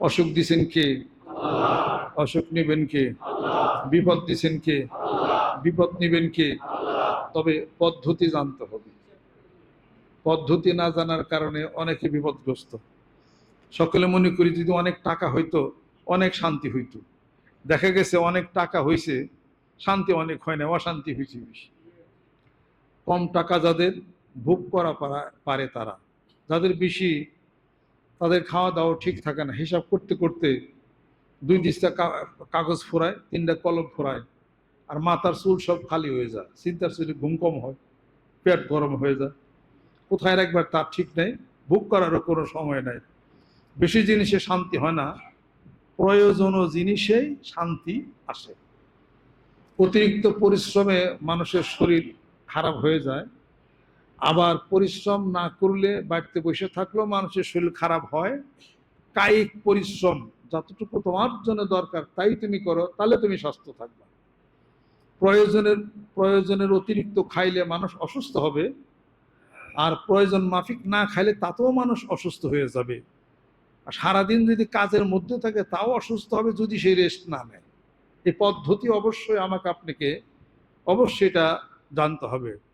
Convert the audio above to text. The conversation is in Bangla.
অসুখ দিছেন কে? অসুখ নিবেন কে? বিপদ দিছেন কে? বিপদ নিবেন কে? তবে পদ্ধতি জানতে হবে। পদ্ধতি না জানার কারণে অনেকে বিপদগ্রস্ত। সকলে মনে করি যদি অনেক টাকা হইতো, অনেক শান্তি হইতো। দেখা গেছে অনেক টাকা হইছে, শান্তি অনেক হয় না, অশান্তি হয়েছে বেশি। কম টাকা যাদের ভোগ করা পারে তারা। যাদের বেশি তাদের খাওয়া দাওয়া ঠিক থাকে না। হিসাব করতে করতে দুই দিশটা কাগজ ফোরায়, তিনটা কলম ফোরায় আর মাথার চুল সব খালি হয়ে যায়। চিন্তার চুলে ঘুম কম হয়, পেট গরম হয়ে যায়। কোথায় রাখবার তার ঠিক নেই ভোগ করারও কোনো সময় নাই। বেশি জিনিসে শান্তি হয় না প্রয়োজনীয় জিনিসেই শান্তি আসে। অতিরিক্ত পরিশ্রমে মানুষের শরীর খারাপ হয়ে যায়। আবার পরিশ্রম না করলে বাড়িতে বসে থাকলেও মানুষের শরীর খারাপ হয়। কায়িক পরিশ্রম যতটুকু তোমার জন্য দরকার তাই তুমি করো, তাহলে তুমি স্বাস্থ্য থাকবে। প্রয়োজনের প্রয়োজনের অতিরিক্ত খাইলে মানুষ অসুস্থ হবে আর প্রয়োজন মাফিক না খাইলে তাতেও মানুষ অসুস্থ হয়ে যাবে। আর সারাদিন যদি কাজের মধ্যে থাকে তাও অসুস্থ হবে যদি সেই রেস্ট না নেয়। এই পদ্ধতি অবশ্যই আমাকে আপনাকে অবশ্যই এটা জানতে হবে।